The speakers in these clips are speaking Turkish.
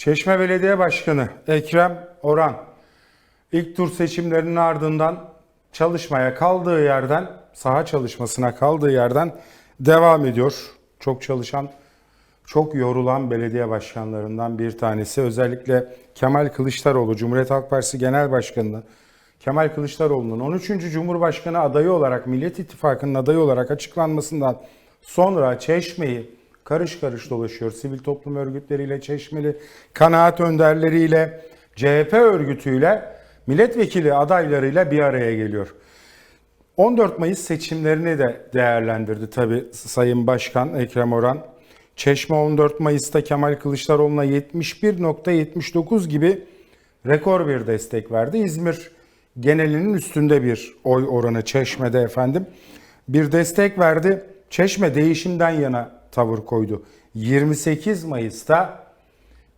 Çeşme Belediye Başkanı Ekrem Oran ilk tur seçimlerinin ardından çalışmaya kaldığı yerden, saha çalışmasına kaldığı yerden devam ediyor. Çok çalışan, çok yorulan belediye başkanlarından bir tanesi. Özellikle Kemal Kılıçdaroğlu, Cumhuriyet Halk Partisi Genel Başkanı Kemal Kılıçdaroğlu'nun 13. Cumhurbaşkanı adayı olarak, Millet İttifakı'nın adayı olarak açıklanmasından sonra Çeşme'yi karış karış dolaşıyor. Sivil toplum örgütleriyle, Çeşmeli kanaat önderleriyle, CHP örgütüyle, milletvekili adaylarıyla bir araya geliyor. 14 Mayıs seçimlerini de değerlendirdi tabii Sayın Başkan Ekrem Oran. Çeşme 14 Mayıs'ta Kemal Kılıçdaroğlu'na 71.79 gibi rekor bir destek verdi. İzmir genelinin üstünde bir oy oranı Çeşme'de efendim. Bir destek verdi. Çeşme değişimden yana tavır koydu. 28 Mayıs'ta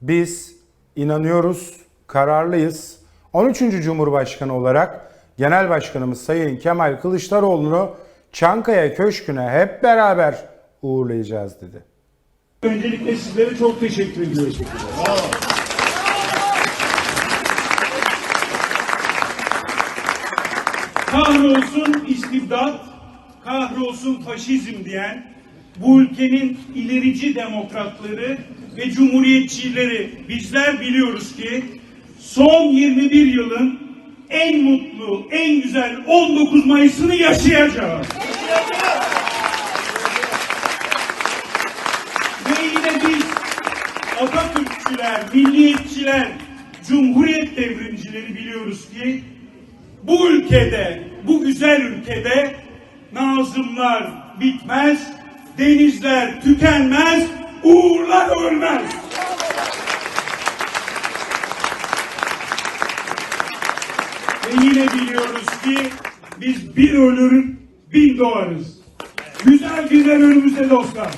biz inanıyoruz, kararlıyız. 13. Cumhurbaşkanı olarak Genel Başkanımız Sayın Kemal Kılıçdaroğlu'nu Çankaya Köşkü'ne hep beraber uğurlayacağız dedi. Öncelikle sizlere çok teşekkür ediyoruz. Kahrolsun istibdat, kahrolsun faşizm diyen bu ülkenin ilerici demokratları ve cumhuriyetçileri bizler biliyoruz ki son 21 yılın en mutlu, en güzel 19 Mayıs'ını yaşayacağız. Ve yine biz Atatürkçüler, milliyetçiler, cumhuriyet devrimcileri biliyoruz ki bu ülkede, bu güzel ülkede nazımlar bitmez, denizler tükenmez, uğurlar ölmez. Ve yine biliyoruz ki biz bir ölür, bin doğarız. Güzel günler önümüzde dostlar.